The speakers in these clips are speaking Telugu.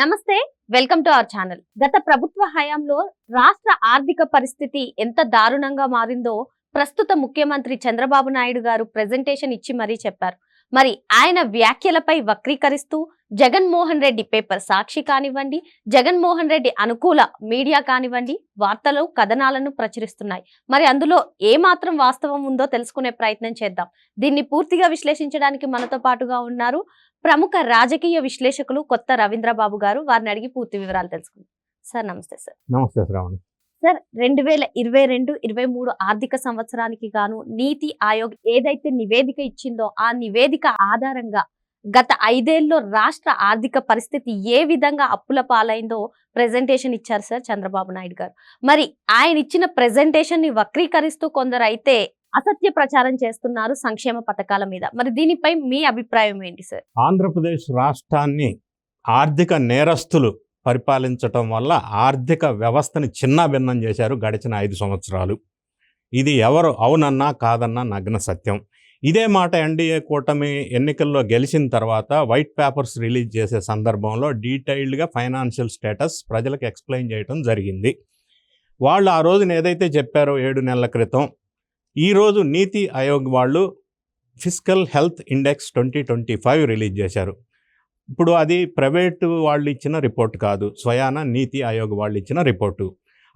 నమస్తే వెల్కమ్ టు అవర్ ఛానల్. గత ప్రభుత్వ హయాంలో రాష్ట్ర ఆర్థిక పరిస్థితి ఎంత దారుణంగా మారిందో ప్రస్తుత ముఖ్యమంత్రి చంద్రబాబు నాయుడు గారు ప్రెజెంటేషన్ ఇచ్చి మరీ చెప్పారు. మరి ఆయన వ్యాఖ్యలపై వక్రీకరిస్తూ జగన్మోహన్ రెడ్డి పేపర్ సాక్షి కానివ్వండి జగన్మోహన్ రెడ్డి అనుకూల మీడియా కానివ్వండి వార్తలు కథనాలను ప్రచురిస్తున్నాయి. మరి అందులో ఏ మాత్రం వాస్తవం ఉందో తెలుసుకునే ప్రయత్నం చేద్దాం. దీన్ని పూర్తిగా విశ్లేషించడానికి మనతో పాటుగా ఉన్నారు ప్రముఖ రాజకీయ విశ్లేషకులు కొత్త రవీంద్రబాబు గారు. వారిని అడిగి పూర్తి వివరాలు తెలుసుకుందాం. సార్ నమస్తే సార్. నమస్తే శ్రావణి. సార్ రెండు వేల ఇరవై రెండు ఇరవై మూడు ఆర్థిక సంవత్సరానికి గాను నీతి ఆయోగ్ ఏదైతే నివేదిక ఇచ్చిందో ఆ నివేదిక ఆధారంగా గత ఐదేళ్ళలో రాష్ట్ర ఆర్థిక పరిస్థితి ఏ విధంగా అప్పుల పాలైందో ప్రెజెంటేషన్ ఇచ్చారు సార్ చంద్రబాబు నాయుడు గారు. మరి ఆయన ఇచ్చిన ప్రజెంటేషన్ని వక్రీకరిస్తూ కొందరు అయితే అసత్య ప్రచారం చేస్తున్నారు సంక్షేమ పథకాల మీద. మరి దీనిపై మీ అభిప్రాయం ఏంటి సార్? ఆంధ్రప్రదేశ్ రాష్ట్రాన్ని ఆర్థిక నేరస్తులు పరిపాలించటం వల్ల ఆర్థిక వ్యవస్థని చిన్నాభిన్నం చేశారు గడిచిన ఐదు సంవత్సరాలు. ఇది ఎవరు అవునన్నా కాదన్నా నగ్న సత్యం. ఇదే మాట ఎన్డీఏ కూటమి ఎన్నికల్లో గెలిచిన తర్వాత వైట్ పేపర్స్ రిలీజ్ చేసే సందర్భంలో డీటెయిల్డ్గా ఫైనాన్షియల్ స్టేటస్ ప్రజలకు ఎక్స్ప్లెయిన్ చేయడం జరిగింది. వాళ్ళు ఆ రోజున ఏదైతే చెప్పారో ఏడు నెలల క్రితం ఈరోజు నీతి ఆయోగ్ వాళ్ళు physical health index twenty twenty five release చేశారు. ఇప్పుడు అది ప్రైవేటు వాళ్ళు ఇచ్చిన రిపోర్ట్ కాదు స్వయాన నీతి ఆయోగ్ వాళ్ళు ఇచ్చిన రిపోర్టు.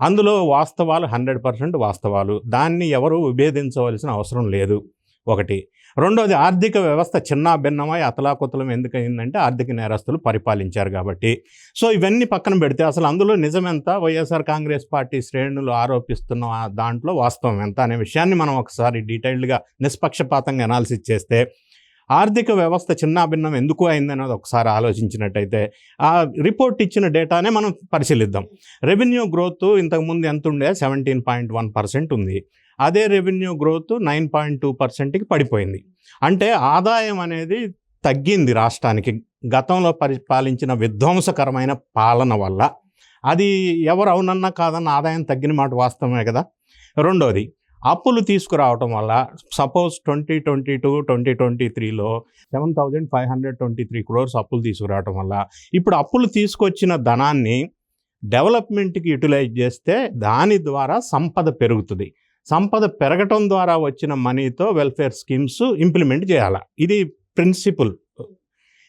అందులో వాస్తవాలు హండ్రెడ్ పర్సెంట్ వాస్తవాలు. దాన్ని ఎవరు విభేదించవలసిన అవసరం లేదు. ఒకటి. రెండోది ఆర్థిక వ్యవస్థ చిన్న భిన్నమై అతలాకుతలం ఎందుకయిందంటే ఆర్థిక నేరస్తులు పరిపాలించారు కాబట్టి. సో ఇవన్నీ పక్కన పెడితే అసలు అందులో నిజమెంత? వైఎస్ఆర్ కాంగ్రెస్ పార్టీ శ్రేణులు ఆరోపిస్తున్న దాంట్లో వాస్తవం ఎంత అనే విషయాన్ని మనం ఒకసారి డీటెయిల్డ్గా నిష్పక్షపాతంగా అనాలిసిస్ చేస్తే ఆర్థిక వ్యవస్థ చిన్నాభిన్నం ఎందుకు అయిందనేది ఒకసారి ఆలోచించినట్టయితే ఆ రిపోర్ట్ ఇచ్చిన డేటానే మనం పరిశీలిద్దాం. రెవెన్యూ గ్రోత్ ఇంతకుముందు ఎంత ఉండే? సెవెంటీన్ పాయింట్ వన్ పర్సెంట్ ఉంది. అదే revenue growth nine point two పర్సెంట్కి పడిపోయింది. అంటే ఆదాయం అనేది తగ్గింది రాష్ట్రానికి. గతంలో పరిపాలించిన విధ్వంసకరమైన పాలన వల్ల. అది ఎవరు అవునన్నా కాదన్న ఆదాయం తగ్గిన మాట వాస్తవమే కదా. రెండోది అప్పులు తీసుకురావటం వల్ల suppose twenty twenty two twenty twenty త్రీలో seven thousand five hundred twenty three crores అప్పులు తీసుకురావటం వల్ల. ఇప్పుడు అప్పులు తీసుకొచ్చిన ధనాన్ని డెవలప్మెంట్కి యూటిలైజ్ చేస్తే దాని ద్వారా సంపద పెరుగుతుంది. సంపద పెరగటం ద్వారా వచ్చిన మనీతో వెల్ఫేర్ స్కీమ్స్ ఇంప్లిమెంట్ చేయాలి. ఇది ప్రిన్సిపుల్.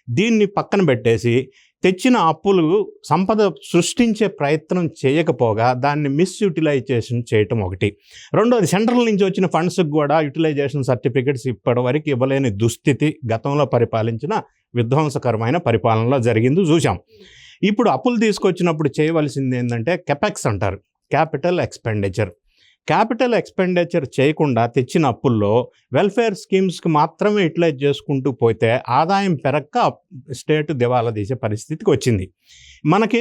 దీన్ని పక్కన పెట్టేసి తెచ్చిన అప్పులు సంపద సృష్టించే ప్రయత్నం చేయకపోగా దాన్ని మిస్యూటిలైజేషన్ చేయటం ఒకటి. రెండోది సెంట్రల్ నుంచి వచ్చిన ఫండ్స్కి కూడా యూటిలైజేషన్ సర్టిఫికెట్స్ ఇప్పటివరకు ఇవ్వలేని దుస్థితి గతంలో పరిపాలించిన విధ్వంసకరమైన పరిపాలనలో జరిగింది చూసాం ఇప్పుడు అప్పులు తీసుకొచ్చినప్పుడు చేయవలసింది ఏంటంటే కెపెక్స్ అంటారు. Capital expenditure. క్యాపిటల్ ఎక్స్పెండిచర్ చేయకుండా తెచ్చిన అప్పుల్లో వెల్ఫేర్ స్కీమ్స్కి మాత్రమే యూటిలైజ్ చేసుకుంటూ పోతే ఆదాయం పెరక్క స్టేట్ దివాలా తీసే పరిస్థితికి వచ్చింది. మనకి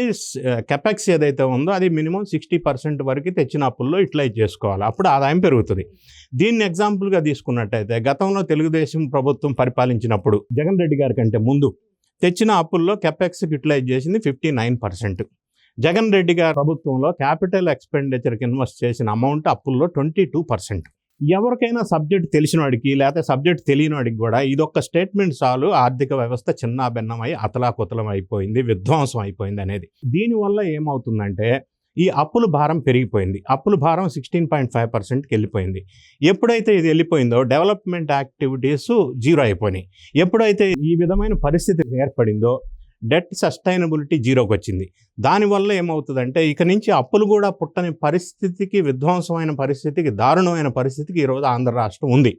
కెపెక్స్ ఏదైతే ఉందో అది మినిమం సిక్స్టీ పర్సెంట్ వరకు తెచ్చిన అప్పుల్లో యూటిలైజ్ చేసుకోవాలి. అప్పుడు ఆదాయం పెరుగుతుంది. దీన్ని ఎగ్జాంపుల్గా తీసుకున్నట్టయితే గతంలో తెలుగుదేశం ప్రభుత్వం పరిపాలించినప్పుడు జగన్ రెడ్డి గారి కంటే ముందు తెచ్చిన అప్పుల్లో కెపెక్స్కి యూటిలైజ్ చేసింది fifty nine percent. Jagan Reddy garu ప్రభుత్వంలో క్యాపిటల్ ఎక్స్పెండిచర్కి ఇన్వెస్ట్ చేసిన అమౌంట్ అప్పుల్లో ట్వంటీ టూ పర్సెంట్. ఎవరికైనా సబ్జెక్ట్ తెలిసిన వాడికి లేకపోతే సబ్జెక్ట్ తెలియని వాడికి కూడా ఇదొక్క స్టేట్మెంట్ చాలు ఆర్థిక వ్యవస్థ చిన్న భిన్నమై అతలాకుతలం అయిపోయింది విధ్వంసం అయిపోయింది అనేది. దీనివల్ల ఏమవుతుందంటే ఈ అప్పుల భారం పెరిగిపోయింది. అప్పుల భారం సిక్స్టీన్ పాయింట్ ఫైవ్ పర్సెంట్కి వెళ్ళిపోయింది. ఎప్పుడైతే ఇది వెళ్ళిపోయిందో డెవలప్మెంట్ యాక్టివిటీస్ జీరో అయిపోయినాయి. ఎప్పుడైతే ఈ విధమైన పరిస్థితి ఏర్పడిందో డెట్ సస్టైనబిలిటీ జీరోకి వచ్చింది దానివల్ల ఏమవుతుందంటే ఇక నుంచి అప్పులు కూడా పుట్టని పరిస్థితికి విధ్వంసమైన పరిస్థితికి దారుణమైన పరిస్థితికి ఈరోజు ఆంధ్ర రాష్ట్రం ఉంది.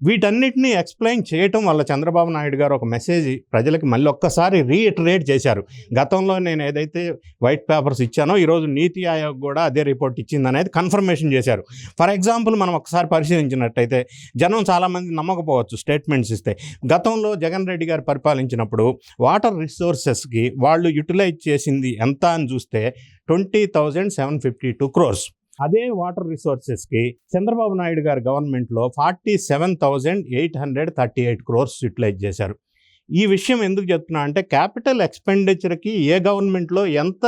వీటన్నిటిని ఎక్స్ప్లెయిన్ చేయటం వల్ల చంద్రబాబు నాయుడు గారు ఒక మెసేజ్ ప్రజలకు మళ్ళీ ఒక్కసారి రీఇటరేట్ చేశారు. గతంలో నేను ఏదైతే వైట్ పేపర్స్ ఇచ్చానో ఈరోజు నీతి ఆయోగ్ కూడా అదే రిపోర్ట్ ఇచ్చింది అనేది కన్ఫర్మేషన్ చేశారు. ఫర్ ఎగ్జాంపుల్ మనం ఒకసారి పరిశీలించినట్టయితే జనం చాలామంది నమ్మకపోవచ్చు స్టేట్మెంట్స్ ఇస్తే. గతంలో జగన్ రెడ్డి గారు పరిపాలించినప్పుడు వాటర్ రిసోర్సెస్కి వాళ్ళు యూటిలైజ్ చేసింది ఎంత అని చూస్తే twenty thousand seven fifty two crores అదే వాటర్ రిసోర్సెస్కి చంద్రబాబు నాయుడు గారి గవర్నమెంట్లో forty seven thousand eight hundred thirty eight crores utilise చేశారు. ఈ విషయం ఎందుకు చెప్తున్నా అంటే క్యాపిటల్ ఎక్స్పెండిచర్కి ఏ గవర్నమెంట్లో ఎంత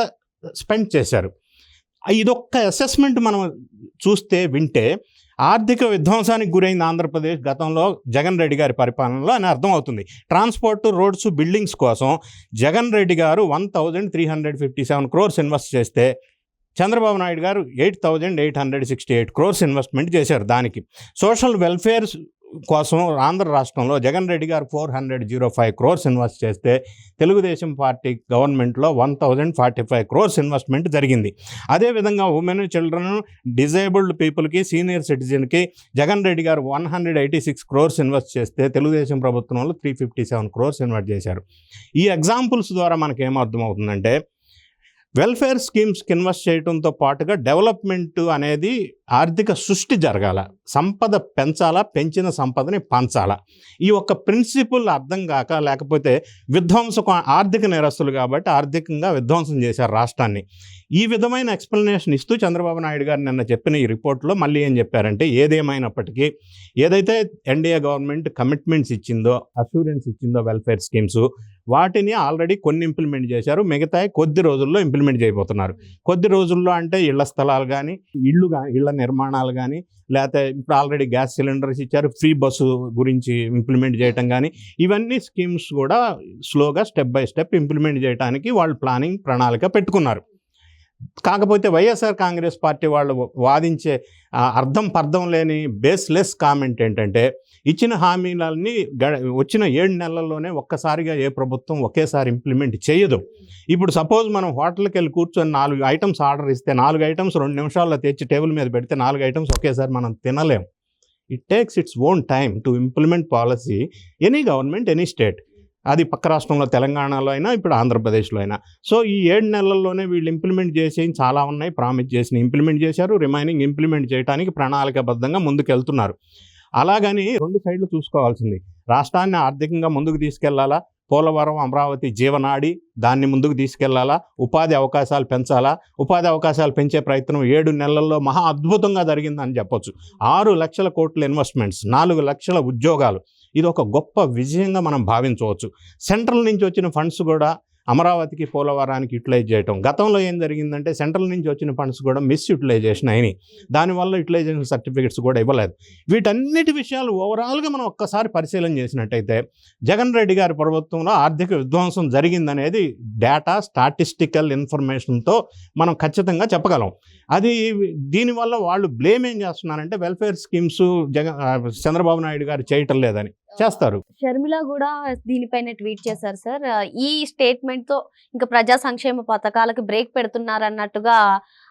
స్పెండ్ చేశారు? ఇదొక్క అసెస్మెంట్ మనం చూస్తే వింటే ఆర్థిక విధ్వంసానికి గురైంది ఆంధ్రప్రదేశ్ గతంలో జగన్ రెడ్డి గారి పరిపాలనలో అని అర్థం అవుతుంది ట్రాన్స్పోర్ట్ రోడ్స్ బిల్డింగ్స్ కోసం Jagan Reddy garu one thousand three hundred fifty seven crores invest చేస్తే Chandrababu Naidu garu eight thousand eight hundred sixty eight crores investment చేశారు దానికి. సోషల్ వెల్ఫేర్ కోసం ఆంధ్ర రాష్ట్రంలో జగన్ రెడ్డి గారు four hundred zero five crores invest చేస్తే తెలుగుదేశం పార్టీ గవర్నమెంట్లో one thousand forty five crores investment జరిగింది. అదేవిధంగా ఉమెన్ చిల్డ్రన్ డిజేబుల్డ్ పీపుల్కి సీనియర్ సిటిజన్కి జగన్ రెడ్డి గారు one hundred eighty six crores invest చేస్తే తెలుగుదేశం ప్రభుత్వంలో three fifty seven crores invest చేశారు. ఈ ఎగ్జాంపుల్స్ ద్వారా మనకి అర్థమవుతుందంటే వెల్ఫేర్ స్కీమ్స్కి ఇన్వెస్ట్ చేయడంతో పాటుగా డెవలప్మెంట్ అనేది ఆర్థిక సృష్టి జరగాల. సంపద పెంచాలా పెంచిన సంపదని పంచాలా. ఈ ఒక్క ప్రిన్సిపల్ అర్థం కాక లేకపోతే విధ్వంసక ఆర్థిక నేరస్తులు కాబట్టి ఆర్థికంగా విధ్వంసం చేశారు రాష్ట్రాన్ని. ఈ విధమైన ఎక్స్ప్లెనేషన్ ఇస్తూ చంద్రబాబు నాయుడు గారు నిన్న చెప్పిన ఈ రిపోర్ట్లో మళ్ళీ ఏం చెప్పారంటే ఏదేమైనప్పటికీ ఏదైతే ఎన్డీఏ గవర్నమెంట్ కమిట్మెంట్స్ ఇచ్చిందో అష్యూరెన్స్ ఇచ్చిందో వెల్ఫేర్ స్కీమ్స్ వాటిని ఆల్రెడీ కొన్ని ఇంప్లిమెంట్ చేశారు. మిగతా కొద్ది రోజుల్లో ఇంప్లిమెంట్ చేయబోతున్నారు. కొద్ది రోజుల్లో అంటే ఇళ్ళ స్థలాలు కానీ ఇళ్ళు కానీ ఇళ్ళ నిర్మాణాలు కానీ లేకపోతే ఇప్పుడు ఆల్రెడీ గ్యాస్ సిలిండర్స్ ఇచ్చారు. ఫ్రీ బస్సు గురించి ఇంప్లిమెంట్ చేయటం కానీ ఇవన్నీ స్కీమ్స్ కూడా స్లోగా స్టెప్ బై స్టెప్ ఇంప్లిమెంట్ చేయడానికి వాళ్ళు ప్లానింగ్ ప్రణాళిక పెట్టుకున్నారు. కాకపోతే వైఎస్ఆర్ కాంగ్రెస్ పార్టీ వాళ్ళు వాదించే అర్థం పర్థం లేని బేస్లెస్ కామెంట్ ఏంటంటే ఇచ్చిన హామీలన్నీ గడ వచ్చిన ఏడు నెలల్లోనే ఒక్కసారిగా ఏ ప్రభుత్వం ఒకేసారి ఇంప్లిమెంట్ చేయదు. ఇప్పుడు సపోజ్ మనం హోటల్కి వెళ్ళి కూర్చొని నాలుగు ఐటమ్స్ ఆర్డర్ ఇస్తే నాలుగు ఐటమ్స్ రెండు నిమిషాల్లో తెచ్చి టేబుల్ మీద పెడితే నాలుగు ఐటమ్స్ ఒకేసారి మనం తినలేం. It takes its own time to implement policy any government any state అది పక్క రాష్ట్రంలో తెలంగాణలో అయినా ఇప్పుడు ఆంధ్రప్రదేశ్లో అయినా. సో ఈ ఏడు నెలల్లోనే వీళ్ళు ఇంప్లిమెంట్ చేసి చాలా ఉన్నాయి. ప్రామిస్ చేసి ఇంప్లిమెంట్ చేశారు. రిమైనింగ్ ఇంప్లిమెంట్ చేయడానికి ప్రణాళికబద్ధంగా ముందుకు వెళ్తున్నారు అలాగని రెండు సైడ్లు చూసుకోవాల్సింది. రాష్ట్రాన్ని ఆర్థికంగా ముందుకు తీసుకెళ్ళాలా? పోలవరం అమరావతి జీవనాడి దాన్ని ముందుకు తీసుకెళ్ళాలా? ఉపాధి అవకాశాలు పెంచాలా? ఉపాధి అవకాశాలు పెంచే ప్రయత్నం ఏడు నెలల్లో మహా అద్భుతంగా జరిగిందని చెప్పొచ్చు. ఆరు లక్షల కోట్ల ఇన్వెస్ట్మెంట్స్ నాలుగు లక్షల ఉద్యోగాలు. ఇది ఒక గొప్ప విజయంగా మనం భావించవచ్చు. సెంట్రల్ నుంచి వచ్చిన ఫండ్స్ కూడా అమరావతికి పోలవరానికి యూటిలైజ్ చేయటం. గతంలో ఏం జరిగిందంటే సెంట్రల్ నుంచి వచ్చిన ఫండ్స్ కూడా మిస్ యూటిలైజేషన్ అయినాయి. దానివల్ల యూటిలైజేషన్ సర్టిఫికెట్స్ కూడా ఇవ్వలేదు. వీటన్నిటి విషయాలు ఓవరాల్గా మనం ఒక్కసారి పరిశీలన చేసినట్టయితే జగన్ రెడ్డి గారి ప్రభుత్వంలో ఆర్థిక విధ్వంసం జరిగిందనేది డేటా స్టాటిస్టికల్ ఇన్ఫర్మేషన్తో మనం ఖచ్చితంగా చెప్పగలం. అది దీనివల్ల వాళ్ళు బ్లేమ్ ఏం చేస్తున్నారంటే వెల్ఫేర్ స్కీమ్స్ జగన్ చంద్రబాబు నాయుడు గారు చేయటం లేదని. చేస్తారు. షర్మిల కూడా దీనిపైన ట్వీట్ చేశారు సార్. ఈ స్టేట్మెంట్తో ఇంకా ప్రజా సంక్షేమ పథకాలకు బ్రేక్ పెడుతున్నారు అన్నట్టుగా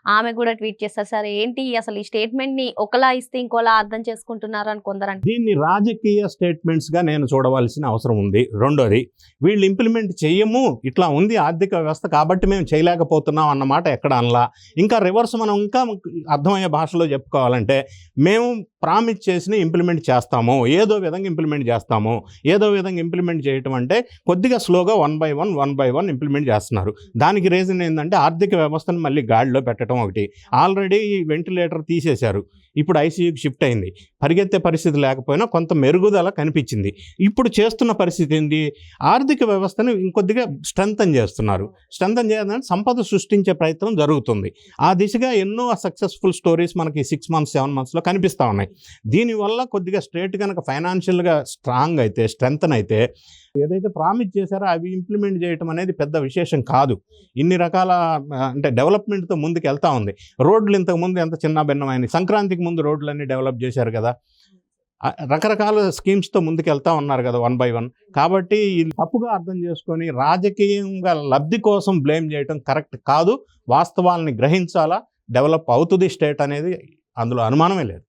ఆమె కూడా ట్వీట్ చేస్తారు సార్ ఏంటి అసలు ఈ స్టేట్మెంట్ని ఒకలా ఇస్తే ఇంకోలా అర్థం చేసుకుంటున్నారు అని కొందరు దీన్ని రాజకీయ స్టేట్మెంట్స్గా నేను చూడవలసిన అవసరం ఉంది. రెండోది వీళ్ళు ఇంప్లిమెంట్ చేయము. ఇట్లా ఉంది ఆర్థిక వ్యవస్థ కాబట్టి మేము చేయలేకపోతున్నాం అన్నమాట ఎక్కడ అనలా. ఇంకా రివర్స్ మనం ఇంకా అర్థమయ్యే భాషలో చెప్పుకోవాలంటే మేము ప్రామిస్ చేసిన ఇంప్లిమెంట్ చేస్తాము. ఏదో విధంగా ఇంప్లిమెంట్ చేస్తాము. ఏదో విధంగా ఇంప్లిమెంట్ చేయటం అంటే కొద్దిగా స్లోగా one by one one by one implement చేస్తున్నారు. దానికి రీజన్ ఏంటంటే ఆర్థిక వ్యవస్థను మళ్ళీ గాడిలో పెట్టడం ఒకటి. ఆల్రెడీ వెంటిలేటర్ తీసేశారు. ఇప్పుడు ఐసీయూకి షిఫ్ట్ అయింది. పరిగెత్తే పరిస్థితి లేకపోయినా కొంత మెరుగుదల కనిపించింది. ఇప్పుడు చేస్తున్న పరిస్థితి ఏంటి? ఆర్థిక వ్యవస్థను ఇంకొద్దిగా స్ట్రెంథన్ చేస్తున్నారు. స్ట్రెంథన్ చేయాలంటే సంపద సృష్టించే ప్రయత్నం జరుగుతుంది. ఆ దిశగా ఎన్నో సక్సెస్ఫుల్ స్టోరీస్ మనకి సిక్స్ మంత్స్ సెవెన్ మంత్స్లో కనిపిస్తూ ఉన్నాయి. దీనివల్ల కొద్దిగా స్టేట్ కనుక ఫైనాన్షియల్గా స్ట్రాంగ్ అయితే స్ట్రెంథన్ అయితే ఏదైతే ప్రామిస్ చేశారో అవి ఇంప్లిమెంట్ చేయటం అనేది పెద్ద విశేషం కాదు. ఇన్ని రకాల అంటే డెవలప్మెంట్తో ముందుకు వెళ్తూ ఉంది. రోడ్లు ఇంతకు ముందు ఎంత చిన్న భిన్నమైనవి. సంక్రాంతికి ముందు రోడ్లన్నీ డెవలప్ చేశారు కదా. రకరకాల స్కీమ్స్తో ముందుకు వెళ్తా ఉన్నారు కదా వన్ బై వన్. కాబట్టి ఇది తప్పుగా అర్థం చేసుకొని రాజకీయంగా లబ్ధి కోసం బ్లేమ్ చేయటం కరెక్ట్ కాదు. వాస్తవాలని గ్రహించాలా? డెవలప్ అవుతుంది స్టేట్ అనేది అందులో అనుమానమే లేదు.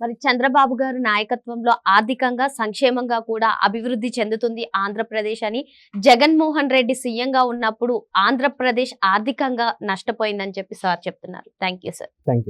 మరి చంద్రబాబు గారి నాయకత్వంలో ఆర్థికంగా సంక్షేమంగా కూడా అభివృద్ధి చెందుతుంది ఆంధ్రప్రదేశ్ అని జగన్మోహన్ రెడ్డి సీఎంగా ఉన్నప్పుడు ఆంధ్రప్రదేశ్ ఆర్థికంగా నష్టపోయిందని చెప్పి సార్ చెప్తున్నారు. Thank you sir. థ్యాంక్